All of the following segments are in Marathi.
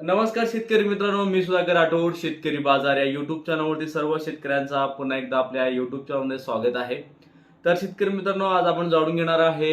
नमस्कार शेतकरी मित्रांनो मी सुधाकर राठोड शेतकरी बाजार या युट्यूब चॅनलवरती सर्व शेतकऱ्यांचा पुन्हा एकदा आपल्या युट्यूब चॅनलमध्ये स्वागत आहे. तर शेतकरी मित्रांनो आज आपण जाणून घेणार आहे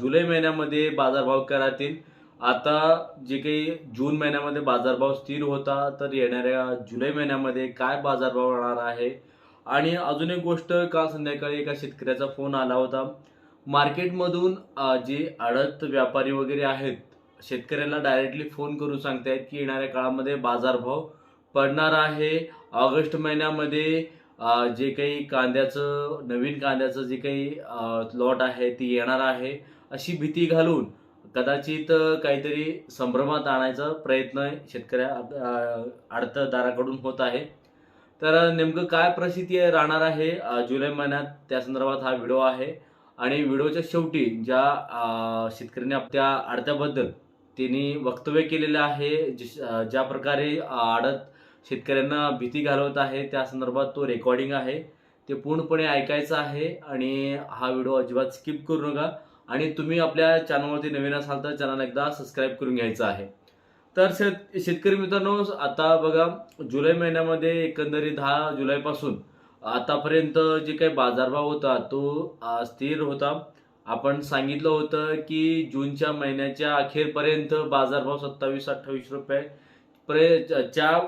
जुलै महिन्यामध्ये बाजारभाव करातील आता जे काही जून महिन्यामध्ये बाजारभाव स्थिर होता तर येणाऱ्या जुलै महिन्यामध्ये काय बाजारभाव राहणार आहे? आणि अजून एक गोष्ट काल संध्याकाळी एका शेतकऱ्याचा फोन आला होता. मार्केटमधून जे आडत व्यापारी वगैरे आहेत शेतकऱ्याला डायरेक्टली फोन करून सांगतायत की येणाऱ्या काळामध्ये बाजारभाव पडणार आहे. ऑगस्ट महिन्यामध्ये जे काही कांद्याचं नवीन कांद्याचं जे काही लॉट आहे ती येणार आहे. अशी भीती घालून कदाचित काहीतरी संभ्रमात आणायचा प्रयत्न शेतकऱ्या अडतदाराकडून आडतदाराकडून होत आहे. तर नेमकं काय परिस्थिती आहे- राहणार आहे जुलै महिन्यात त्या संदर्भात हा व्हिडिओ आहे. आणि व्हिडिओच्या शेवटी ज्या शेतकऱ्यांनी आपल्या आडत्याबद्दल त्यांनी वक्तव्य केलेलं आहे ज्या प्रकारे आडत शेतकऱ्यांना भीती घालवत आहे त्या संदर्भात तो रेकॉर्डिंग आहे. ते पूर्णपणे ऐकायचं आहे आणि हा व्हिडिओ अजिबात स्किप करू नका. आणि तुम्ही आपल्या चॅनलवरती नवीन असाल तर चॅनल एकदा सबस्क्राईब करून घ्यायचं आहे. तर शेत शेतकरी मित्रांनो आता बघा जुलै महिन्यामध्ये एकंदरीत दहा जुलैपासून आतापर्यंत जे काही बाजारभाव होता तो स्थिर होता. आपण सांगितलं होतं की जूनच्या महिन्याच्या अखेरपर्यंत बाजारभाव सत्तावीस अठ्ठावीस रुपये प्रे च्या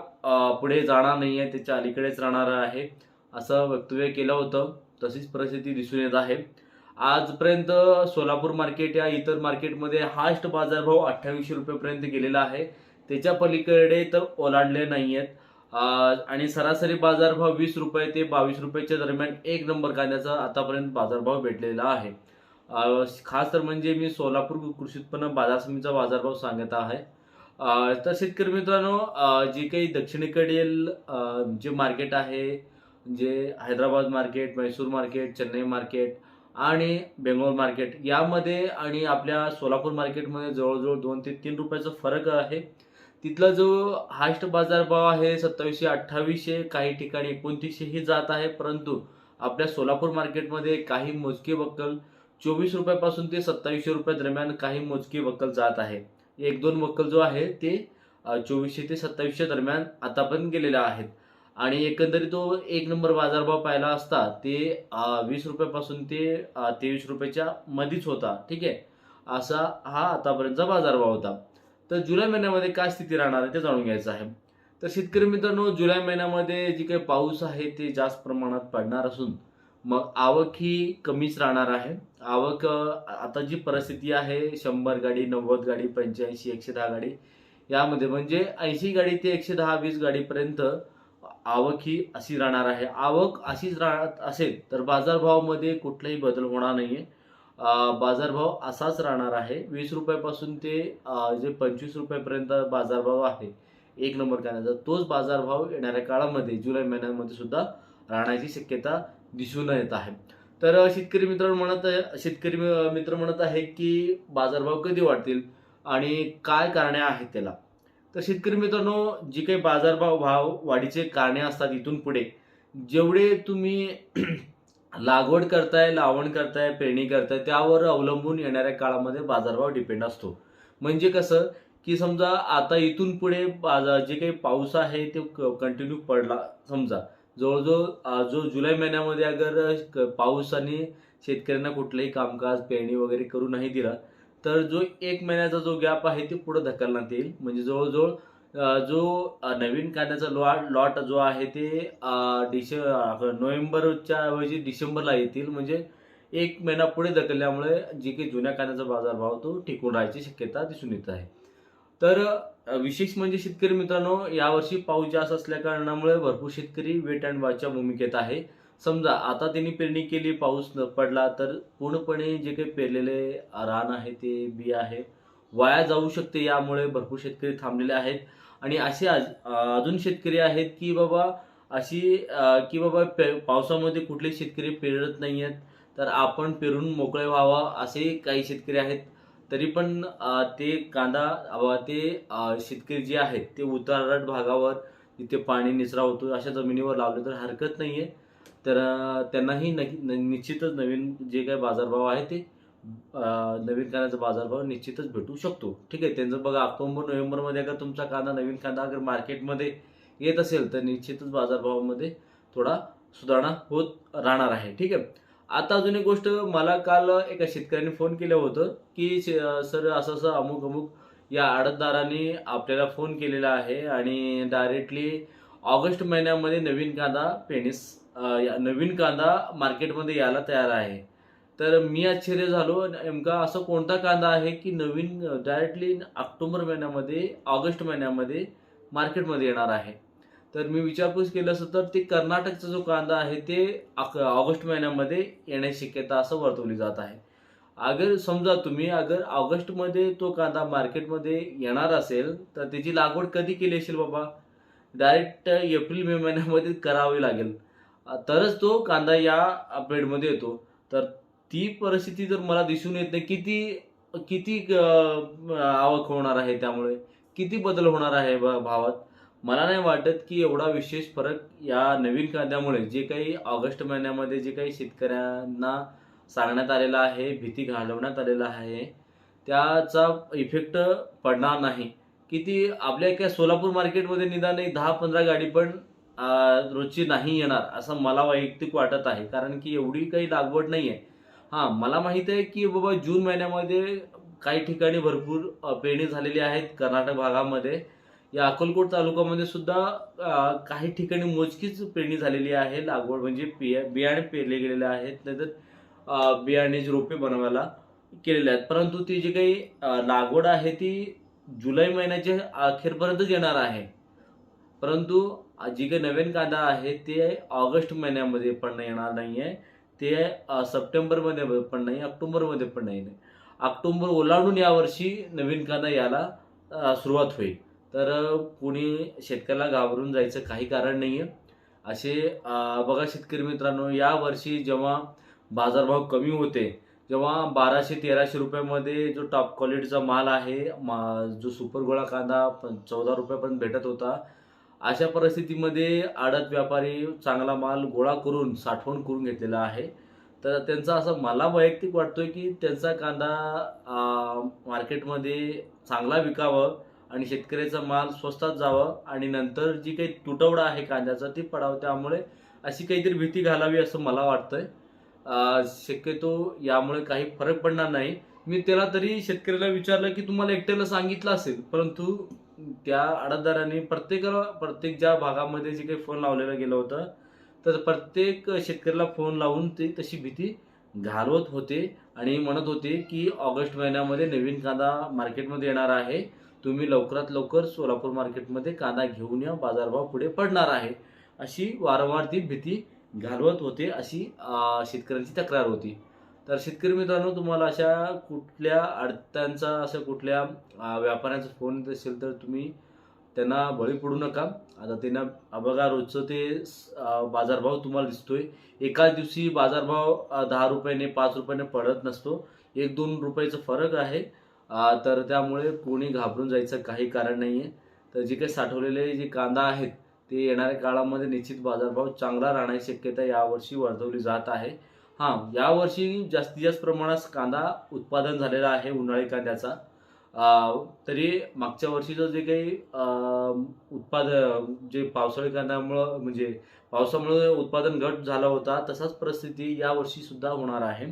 पुढे जाणार नाही आहे त्याच्या अलीकडेच राहणार आहे असं वक्तव्य केलं होतं. तशीच परिस्थिती दिसून येत आहे. आजपर्यंत सोलापूर मार्केट या इतर मार्केटमध्ये हास्ट बाजारभाव अठ्ठावीसशे रुपयेपर्यंत गेलेला आहे. त्याच्या पलीकडे तर ओलांडले नाही आहेत आणि सरासरी बाजारभाव वीस रुपये ते बावीस रुपयाच्या दरम्यान एक नंबर कांद्याचा आतापर्यंत बाजारभाव भेटलेला आहे. खास तर म्हणजे मी सोलापूर कृषी उत्पन्न बाजार समितीचा बाजारभाव सांगत आहे. तर शेतकरी मित्रांनो जे काही दक्षिणेकडील जे मार्केट आहे जे Hyderabad market Mysore market Chennai market आणि बेंगलोर मार्केट यामध्ये आणि आपल्या सोलापूर मार्केटमध्ये जवळजवळ दोन ते तीन रुपयाचा फरक आहे. तिथला जो हायस्ट बाजारभाव आहे सत्तावीसशे अठ्ठावीसशे काही ठिकाणी एकोणतीसशेही जात आहे परंतु आपल्या सोलापूर मार्केटमध्ये काही मोजके बक्कल चोवीस रुपयापासून ते सत्तावीसशे रुपया दरम्यान काही मोजके वक्कल जात आहे. एक दोन वक्कल जो आहे ते चोवीसशे ते सत्तावीसशे दरम्यान आतापर्यंत गेलेला आहेत. आणि एकंदरीत तो एक नंबर बाजारभाव पाहिला असता ते वीस रुपयापासून ते तेवीस रुपयाच्या मध्येच होता. ठीक आहे? असा हा आतापर्यंतचा बाजारभाव होता. तर जुलै महिन्यामध्ये काय स्थिती राहणार आहे ते जाणून घ्यायचं आहे. तर शेतकरी मित्रांनो जुलै महिन्यामध्ये जी काही पाऊस आहे ते जास्त प्रमाणात पडणार असून मग आवक ही कमीच राहणार आहे. आवक आता जी परिस्थिती आहे शंभर गाडी नव्वद गाडी पंच्याऐंशी एकशे दहा गाडी यामध्ये म्हणजे ऐंशी गाडी ते एकशे दहा वीस गाडीपर्यंत आवक ही अशी राहणार आहे. आवक अशीच राहत असेल तर बाजारभावामध्ये कुठलाही बदल होणार नाहीये. आहे बाजारभाव असाच राहणार आहे. वीस रुपयापासून ते जे पंचवीस रुपयापर्यंत बाजारभाव आहे एक नंबर कांद्याचा तोच बाजारभाव येणाऱ्या काळामध्ये जुलै महिन्यामध्ये सुद्धा राहण्याची शक्यता दिसून येत आहे. तर शेतकरी मित्र म्हणत आहे शेतकरी मित्र म्हणत आहे की बाजारभाव कधी वाढतील आणि काय कारणे आहेत त्याला? तर शेतकरी मित्रांनो जी काही बाजारभाव भाव वाढीचे कारणे असतात इथून पुढे जेवढे तुम्ही लागवड करताय लावण करताय पेरणी करताय त्यावर अवलंबून येणाऱ्या काळामध्ये बाजारभाव डिपेंड असतो. म्हणजे कसं की समजा आता इथून पुढे बाजार जे काही पाऊस आहे ते कंटिन्यू पडला समजा जवळजवळ जो जुलै महिन्यामध्ये अगर क- पावसाने शेतकऱ्यांना कुठलंही कामकाज पेरणी वगैरे करू नाही दिला तर जो एक महिन्याचा जो गॅप आहे ते पुढे ढकलण्यात येईल. म्हणजे जवळजवळ जो नवीन कांद्याचा लॉट लॉट जो आहे ते डिशे डिसे नोव्हेंबरच्या ऐवजी डिसेंबरला येतील. म्हणजे एक महिना पुढे ढकलल्यामुळे जे काही जुन्या कांद्याचा बाजारभाव तो टिकून राहायची शक्यता दिसून येत आहे. तर विशेष म्हणजे शेतकरी मित्रांनो यावर्षी पाऊस जास्त असल्या कारणामुळे भरपूर शेतकरी वेट अँड वॉचच्या भूमिकेत आहे. समजा आता त्यांनी पेरणी केली पाऊस न पडला तर पूर्णपणे जे काही पेरलेले रान आहे ते बी आहे. वाया जाऊ शकते यामुळे भरपूर शेतकरी थांबलेले आहेत. आणि असे आज- अजून शेतकरी आहेत की बाबा अशी की बाबा पे- पावसामध्ये कुठले शेतकरी पेरत नाही आहेत तर आपण पेरून मोकळे व्हावा असे काही शेतकरी आहेत. तरी पण ते कांदा ते शेतकरी जे आहेत ते उतारट भागावर तिथे पाणी निचरा होतो अशा जमिनीवर लावले तर हरकत नाही आहे तर त्यांनाही न- निश्चितच नवीन जे काही बाजारभाव आहे ते नवीन कांद्याचा बाजारभाव निश्चितच भेटू शकतो. ठीक आहे त्यांचं बघा ऑक्टोबर नोव्हेंबरमध्ये अगर तुमचा कांदा नवीन कांदा अगर मार्केटमध्ये येत असेल तर निश्चितच बाजारभावामध्ये थोडा सुधारणा होत राहणार आहे. ठीक आहे आता अजून एक गोष्ट मला काल एका शेतकऱ्याने फोन केलं होतं की शे- सर असं असं अमुक अमुक या आडतदाराने आपल्याला फोन केलेला आहे आणि डायरेक्टली ऑगस्ट महिन्यामध्ये नवीन कांदा पेनिस या- नवीन कांदा मार्केटमध्ये यायला तयार आहे. तर मी आश्चर्य झालो. नेमका असं कोणता कांदा आहे की नवीन डायरेक्टली ऑक्टोबर महिन्यामध्ये ऑगस्ट महिन्यामध्ये मार्केटमध्ये येणार आहे? तर मी विचारपूस केलं असं तर ते कर्नाटकचा जो कांदा आहे ते ऑगस्ट महिन्यामध्ये येण्याची शक्यता असं वर्तवली जात आहे. अगर समजा तुम्ही अगर ऑगस्टमध्ये तो कांदा मार्केटमध्ये येणार असेल तर त्याची लागवड कधी केली असेल बाबा? डायरेक्ट एप्रिल मे महिन्यामध्ये करावी लागेल. तरच तो कांदा या ब्रेडमध्ये येतो. तर ती परिस्थिती जर मला दिसून येत नाही किती किती आवक होणार आहे त्यामुळे? किती बदल होणार आहे भावात? मला नाही वाटत की एवढा विशेष फरक या नवीन कायद्यामुळे जे काही ऑगस्ट महिन्यामध्ये जे काही शेतकऱ्यांना सांगण्यात आलेलं आहे भीती घालवण्यात आलेला आहे त्याचा इफेक्ट पडणार नाही. किती आपल्या एका सोलापूर मार्केटमध्ये निदान एक दहा पंधरा गाडी पण रोजची नाही येणार असं मला वैयक्तिक वाटत आहे. कारण की एवढी काही लागवड नाही आहे हां मला माहीत आहे की बाबा जून महिन्यामध्ये काही ठिकाणी भरपूर पेरणी झालेली आहेत कर्नाटक भागामध्ये. या अक्कलकोट तालुक्यामध्ये सुद्धा काही ठिकाणी मोजकीच पेरणी झालेली आहे. लागवड म्हणजे बिया बियाणे पेरले गेलेले आहेत. नाहीतर अं, रोपे बनवायला केलेले आहेत. परंतु ती जी काही लागवड आहे ती जुलै महिन्याच्या अखेरपर्यंतच येणार आहे. परंतु जी काही नवीन कांदा आहे ते ऑगस्ट महिन्यामध्ये पण येणार नाही आहे. ते सप्टेंबरमध्ये पण नाही ऑक्टोबरमध्ये पण नाही ऑक्टोबर ओलांडून यावर्षी नवीन कांदा याला सुरुवात होईल. तर अं, कोणी शेतकऱ्याला घाबरून जायचं काही कारण नाही आहे असे बघा शेतकरी मित्रांनो यावर्षी जेव्हा बाजारभाव कमी होते जेव्हा बाराशे तेराशे रुपयामध्ये जो टॉप क्वालिटीचा माल आहे मा जो सुपर गोळा कांदा पण चौदा रुपयापर्यंत भेटत होता अशा परिस्थितीमध्ये आडत व्यापारी चांगला माल गोळा करून साठवण करून घेतलेला आहे. तर त्यांचा असं मला वैयक्तिक वाटतोय की त्यांचा कांदा मार्केटमध्ये चांगला विकावं आणि शेतकऱ्याचा माल स्वस्तात जावं आणि नंतर जी काही तुटवडा आहे कांद्याचा ती पडावं. त्यामुळे अशी काहीतरी भीती घालावी असं मला वाटतंय. शक्यतो यामुळे काही फरक पडणार नाही. मी त्याला तरी शेतकऱ्याला विचारलं की तुम्हाला एकट्याला सांगितलं असेल परंतु त्या आडतदारांनी प्रत्येकाला प्रत्येक ज्या भागामध्ये जे काही फोन लावलेलं गेलं होतं तर प्रत्येक शेतकऱ्याला फोन लावून ते तशी भीती घालवत होते आणि म्हणत होते की ऑगस्ट महिन्यामध्ये नवीन कांदा मार्केटमध्ये येणार आहे. तुम्ही लवकरात लवकर सोलापूर मार्केटमध्ये कांदा घेऊन या बाजारभाव पुढे पडणार आहे. अशी वारंवार ती भीती घालवत होते अशी शेतकऱ्यांची तक्रार होती. तर शेतकरी मित्रांनो तुम्हाला अशा कुठल्या अडत्यांचा असं कुठल्या व्यापाऱ्यांचा फोन येत असेल तर तुम्ही त्यांना बळी पडू नका. आता त्यांना अं, बघा रोजचं ते बाजारभाव तुम्हाला दिसतोय. एका दिवशी बाजारभाव दहा रुपयाने पाच रुपयाने पडत नसतो. एक दोन रुपयाचा फरक आहे. तर त्यामुळे कोणी घाबरून जायचं काही कारण नाही आहे तर जे काही साठवलेले जे कांदा आहेत ते येणाऱ्या काळामध्ये निश्चित बाजारभाव चांगला राहण्याची शक्यता यावर्षी वर्तवली जात आहे. हां यावर्षी जास्तीत जास्त प्रमाणात कांदा उत्पादन झालेला आहे उन्हाळी कांद्याचा. तरी मागच्या वर्षीचं जे काही उत्पादन जे पावसाळी कांद्यामुळं म्हणजे पावसामुळे उत्पादन घट झाला होता तसाच परिस्थिती यावर्षीसुद्धा होणार आहे.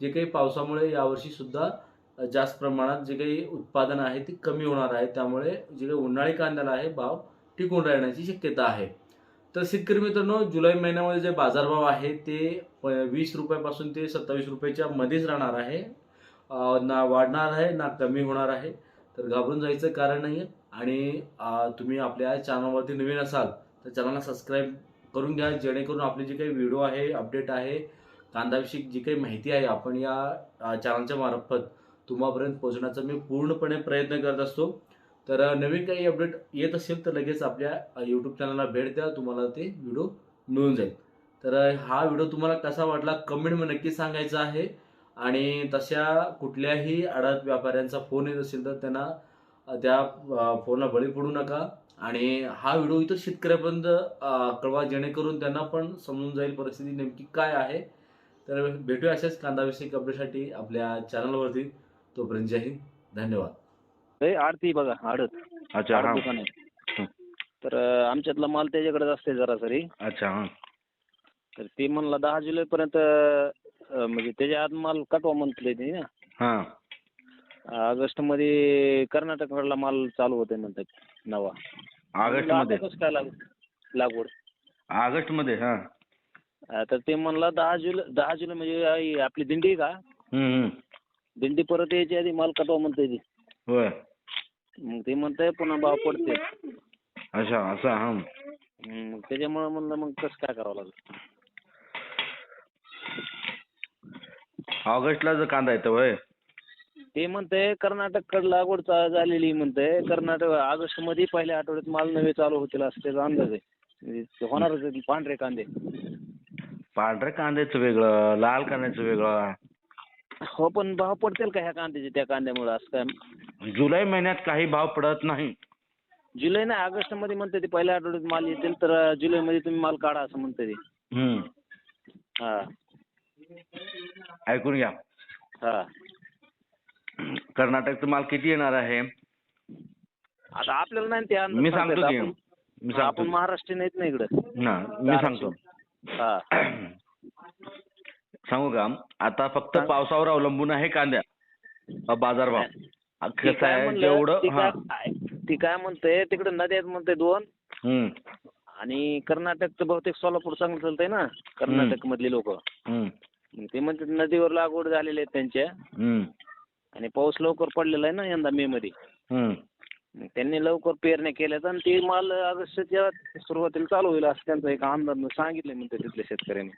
जे काही पावसामुळे यावर्षीसुद्धा जास्त प्रमाणात जे काही उत्पादन आहे ते कमी होणार आहे. त्यामुळे जे काही उन्हाळी कांद्याला आहे भाव टिकून राहण्याची शक्यता आहे. तर शेतकरी मित्रांनो जुलै महिन्यामध्ये जे बाजारभाव आहे ते प- वीस रुपयापासून ते सत्तावीस रुपयाच्या मध्येच राहणार आहे. ना वाढणार आहे ना कमी होणार आहे. तर घाबरून जायचं कारण नाही आणि तुम्ही आपल्या चॅनलवरती नवीन असाल तर चॅनलला सबस्क्राईब करून घ्या. जेणेकरून आपले जे काही व्हिडिओ आहे अपडेट आहे कांदाविषयी जी काही माहिती आहे आपण या चॅनलच्या मार्फत तुम्हापर्यंत पोहोचण्याचा मी पूर्णपणे प्रयत्न करत असतो. तर नवीन काही अपडेट येत असेल तर लगेच आपल्या यूट्यूब चॅनलला भेट द्या. तुम्हाला ते व्हिडिओ मिळून जाईल. तर हा व्हिडिओ तुम्हाला कसा वाटला कमेंटमध्ये नक्की सांगायचा आहे. आणि तशा कुठल्याही आडात व्यापाऱ्यांचा फोन येत असेल तर त्यांना त्या फोनला बळी पडू नका. आणि हा व्हिडिओ इतर शेतकऱ्यापर्यंत कळवा जेणेकरून त्यांना पण समजून जाईल परिस्थिती नेमकी काय आहे. तर भेटूया अशाच कांदाविषयक अपडेटसाठी आपल्या चॅनलवरती तोपर्यंत जय हिंद. धन्यवाद. हे आडती बघा आडत. अच्छा हां. दुकान आहे. तर आमच्यातला माल त्याच्याकडेच असते जरासरी. अच्छा हां. तर ते म्हणला दहा जुलैपर्यंत अं, म्हणजे त्याच्या आत माल कटवा म्हणतले ते ना. हां. ऑगस्टमध्ये कर्नाटककडला माल चालू होते म्हणतात नवा. ऑगस्टमध्ये? आता कसं काय लाग लागवड? ऑगस्टमध्ये हां. अं, तर ते म्हणला दहा जुलै दहा जुलै म्हणजे आपली दिंडी आहे का. दिंडी परत यायची आधी माल कटवा म्हणतोय ते. होय. मग ते म्हणतंय पुन्हा भाव पडते अच्छा असं हां. मग त्याच्यामुळे म्हणलं मग कसं काय करावं लागलं? ऑगस्टला जर कांदा येतो होय. ते म्हणते कर्नाटककडे लागवड चा- झालेली म्हणते कर्नाटक ऑगस्टमध्ये पहिल्या आठवड्यात माल नवे चालू होतील असं त्याचा अंदाज आहे. म्हणजे ते होणारच आहे पांढरे कांदे. पांढऱ्या कांद्याचं वेगळं लाल कांद्याचं वेगळं. हो पण भाव पडतील का ह्या कांद्याचे त्या कांद्यामुळे? असं काय? जुलै महिन्यात काही भाव पडत नाही. जुलै नाही ऑगस्टमध्ये म्हणते ते पहिल्या आठवड्यात माल येतील तर जुलै मध्ये तुम्ही माल काढा असं म्हणते ते. हम्म. हा. ऐकून घ्या. हा. कर्नाटकचा माल किती येणार आहे? आता आपल्याला नाही ते अंदाज मी सांगता सांगतो येत. की आपण- मी सांगतो. आपण महाराष्ट्रीयन आहेत ना इकडं. ना मी सांगतो. हा. सांगू का? आता फक्त. पावसावर अवलंबून आहे कांद्या. बाजारभाव. कसं काय आहे जेवढं ती हा. काय ती काय म्हणते? तिकडे नद्या आहेत म्हणते दोन. आणि कर्नाटकचं बहुतेक सोलापूर चांगलं चालतंय ना? कर्नाटक मधली लोक. ते म्हणतात नदीवर लागवड झालेली आहेत त्यांच्या. आणि पाऊस लवकर पडलेला आहे ना यंदा मे मध्ये. त्यांनी लवकर पेरण्या केल्यात आणि ते माल ऑगस्टच्या सुरुवातीला चालू होईल असं त्यांचा एक अंदाज सांगितलं म्हणते तिथल्या शेतकऱ्यांनी.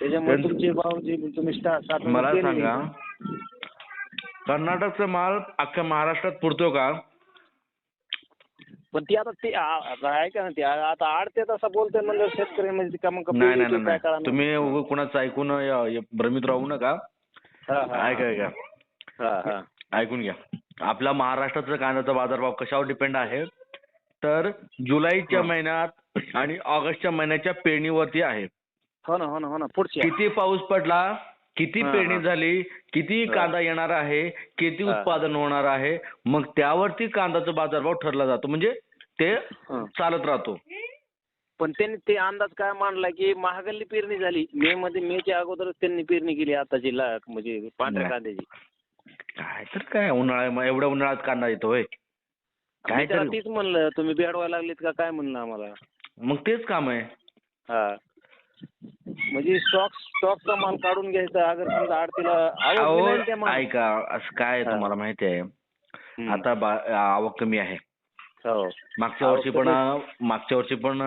त्याच्यामुळे त्यांचं- तुमचे भाव जे तुम्ही मला सांगा. कर्नाटकचा माल अख्ख्या महाराष्ट्रात पुरतो का? पण ती आता ते आ- आता आहे का ना ते आता आडते असं बोलतोय म्हणजे शेतकरी म्हणजे का मग नाही नाही तुम्ही कुणाचं ऐकून य- य- भ्रमित राहू नका. ऐका ऐका. हा, हा. ऐकून घ्या. आपला महाराष्ट्राचा कांद्याचा बाजारभाव कशावर डिपेंड आहे? तर जुलैच्या हा. महिन्यात आणि ऑगस्टच्या महिन्याच्या पेरणीवरती आहे. हो ना हो ना हो ना. पुढची किती पाऊस पडला किती पेरणी. झाली किती. कांदा येणार आहे किती. उत्पादन होणार आहे मग त्यावरती कांद्याचा बाजारभाव ठरला जातो. म्हणजे ते. चालत राहतो. पण त्यांनी ते अंदाज काय मांडला की महागल्ली पेरणी झाली. मे मध्ये मेच्या अगोदरच त्यांनी पेरणी केली आताची ला म्हणजे पांढऱ्या. कांद्याची. काय तर काय उन्हाळ्या एवढ्या उन्हाळ्यात कांदा येतो होय. काय मी तर. तीच म्हणलं तुम्ही बेडवायला लागलीत का काय म्हणलं आम्हाला? मग तेच काम आहे. हा. म्हणजे स्टॉक स्टॉकचा माल काढून घ्यायचा अगर समजा आडतीला आवक अहो बी नाही त्या माल ऐका असं काय आहे हा. तुम्हाला माहिती आहे हम्म. आता बा- आवक कमी आहे हो मागच्या आवक वर्षी पण मागच्या वर्षी पण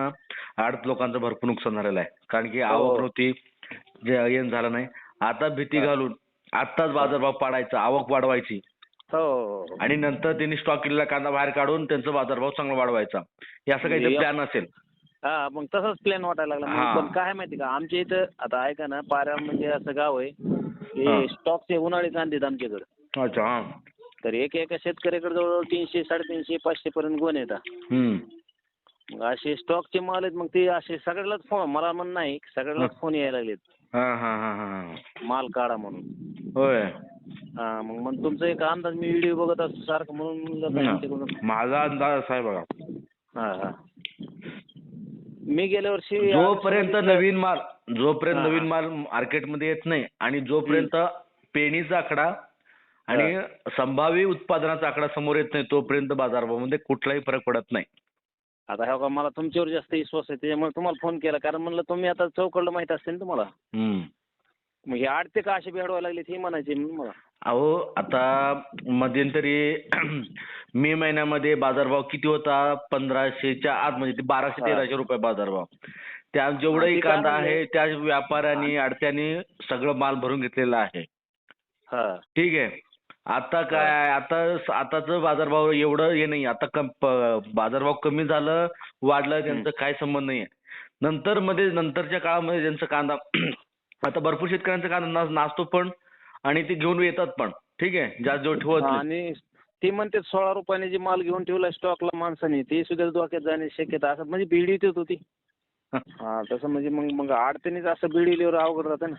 आडत लोकांचं भरपूर नुकसान झालेलं आहे कारण की हो. आवक नव्हती जे येण झालं नाही आता भीती हा. घालून आत्ताच बाजारभाव पाडायचा आवक वाढवायची हो, हो हो. आणि नंतर त्यांनी स्टॉक केलेला कांदा बाहेर काढून त्यांचा बाजारभाव चांगला वाढवायचा हे असं काहीतरी प्लॅन असेल हा मग तसंच प्लॅन वाटायला लागला. हा. पण काय माहिती का? आमच्या इथं आता ऐका ना पाऱ्या म्हणजे असं गाव आहे हा. ते स्टॉकचे उन्हाळी कांदे आहेत आमच्याकडे. अच्छा हा. तर एक एका शेतकऱ्याकडे जवळजवळ तीनशे साडेतीनशे पाचशे पर्यंत गोण येतात हम्म. मग असे स्टॉकचे माल आहेत मग ते असे सगळ्यालाच फोन मला म्हणणं नाही सगळ्यालाच फोन यायला लागलेत. हा हा हा हा माल काढा म्हणून. होय. हा मग मग तुमचा एक अंदाज मी व्हिडिओ बघत असतो सारखं म्हणून म्हणलं माझा अंदाज असा आहे बघा. हा हा. मी गेल्या वर्षी जोपर्यंत नवीन माल जोपर्यंत. नवीन माल मार्केटमध्ये येत नाही आणि जोपर्यंत पेरणीचा आकडा आणि संभाव्य उत्पादनाचा आकडा समोर येत नाही तोपर्यंत बाजारभावामध्ये कुठलाही फरक पडत नाही. आता हो मला तुमच्यावर जास्त विश्वास आहे त्याच्यामुळे तुम्हाला फोन केला. कारण म्हणलं तुम्ही आता चौकडलं माहीत असते ना तुम्हाला. मग हे आडते का असे भेडवायला लागले हे म्हणायचे म्हणून मला. अहो आता मध्यंतरी मे महिन्यामध्ये बाजारभाव किती होता? पंधराशेच्या आत म्हणजे ते बाराशे. तेराशे रुपये बाजारभाव. त्या जेवढाही कांदा? आहे त्या व्यापाऱ्यांनी आडत्यांनी सगळं माल भरून घेतलेला आहे. हा. ठीक आहे. आता काय आता आताच बाजारभाव एवढं हे नाही आता बाजारभाव कमी झालं वाढलं त्यांचं काय संबंध नाहीये. नंतर मध्ये नंतरच्या काळामध्ये ज्यांचा कांदा आता भरपूर शेतकऱ्यांचा नास- नासतो पण आणि ते घेऊन येतात पण. ठीक आहे? ज्या जो ठेवत नाही. आणि ते म्हणते सोळा रुपयाने जे माल घेऊन ठेवला स्टॉकला माणसाने ते सुद्धा धोक्यात जाण्याची शक्यता असं म्हणजे भीड येत होती हा. तसं म्हणजे मग मग अडचणीच असं बीड इल्यावर अवघड राहतं ना.